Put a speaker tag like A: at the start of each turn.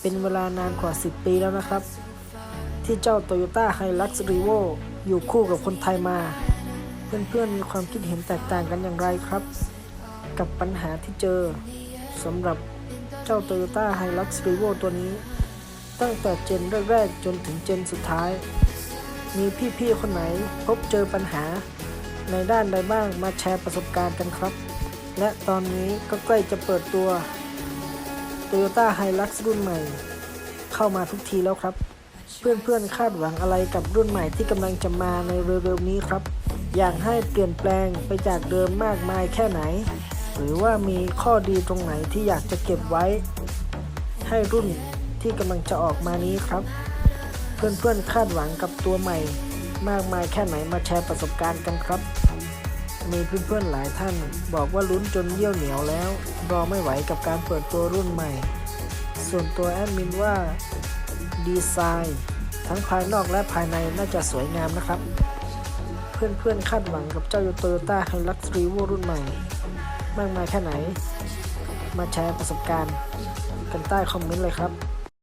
A: เป็นเวลานานกว่า 10 ปีแล้วนะครับ ที่เจ้า Toyota Hilux Revo อยู่คู่กับคนไทยมา เพื่อนๆมีความคิดเห็นแตกต่างกันอย่างไรครับ กับปัญหาที่เจอสำหรับเจ้า Toyota Hilux Revo ตัวนี้ ตั้งแต่เจนแรกๆจนถึงเจนสุดท้าย มีพี่ๆคนไหนพบเจอปัญหาในด้านใดบ้างมาแชร์ประสบการณ์กันครับ และตอนนี้ก็ใกล้จะเปิดตัว Toyota Hilux รุ่นใหม่ เข้ามาทุกทีแล้วครับ เพื่อนๆคาดหวังอะไรกับรุ่นใหม่ที่กำลังจะมาในเร็วๆนี้ครับ อยากให้เปลี่ยนแปลงไปจากเดิมมากมายแค่ไหน หรือว่ามีข้อดีตรงไหนที่อยากจะเก็บไว้ ให้รุ่นที่กำลังจะออกมานี้ครับ เพื่อนๆคาดหวังกับตัวใหม่ มากมายแค่ไหนมาแชร์ประสบการณ์กันครับ มีเพื่อนๆหลายท่าน บอกว่าลุ้นจนเยี่ยวเหนียวแล้ว รอไม่ไหวกับการเปิดตัวรุ่นใหม่ ส่วนตัวแอดมินว่าดีไซน์ทั้งภายนอกและภายในน่าจะสวยงามนะครับ เพื่อนๆคาดหวังกับเจ้าโตโยต้าไฮลักซ์รีโวรุ่นใหม่ มากมายแค่ไหน มาแชร์ประสบการณ์กันใต้คอมเมนต์เลยครับ